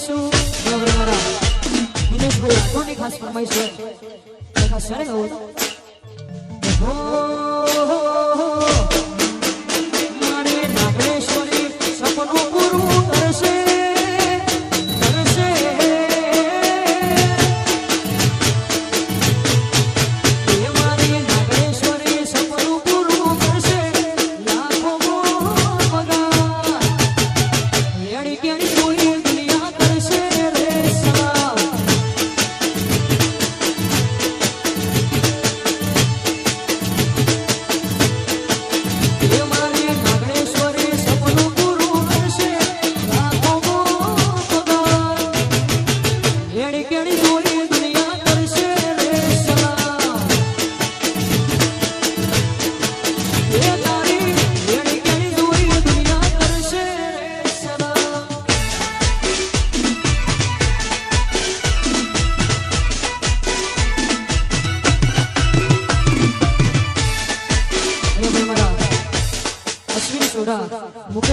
ફરમાઈશું વિનેશભાઈ કોની ખાસ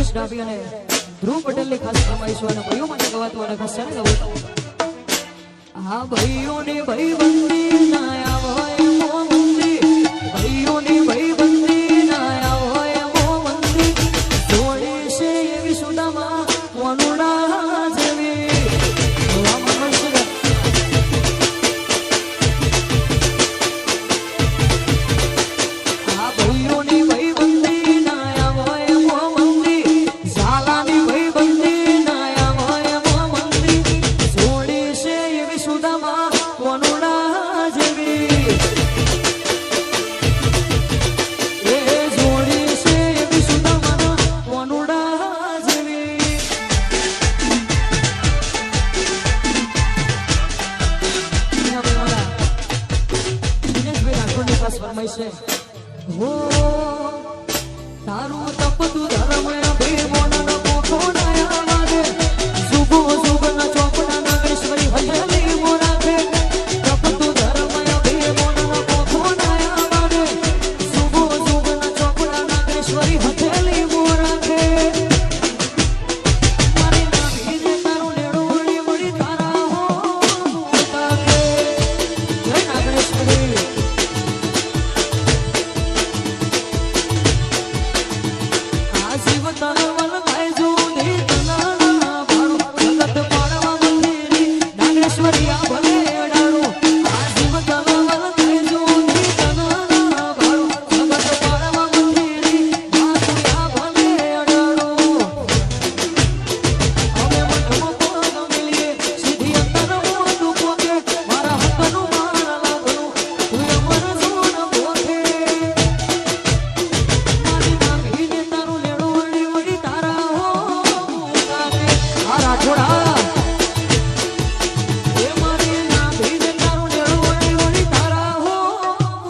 પ્રકાશ ડાભી અને ધ્રુવ પટેલની ખાસ ફરમાઈશું અને ભાઈઓ માટે ગવાતું અને ખાસ છે ને હા ભાઈઓની ભાઈબંધી ના આવે મોંઘી ભાઈઓની ભાઈબંધી Saru.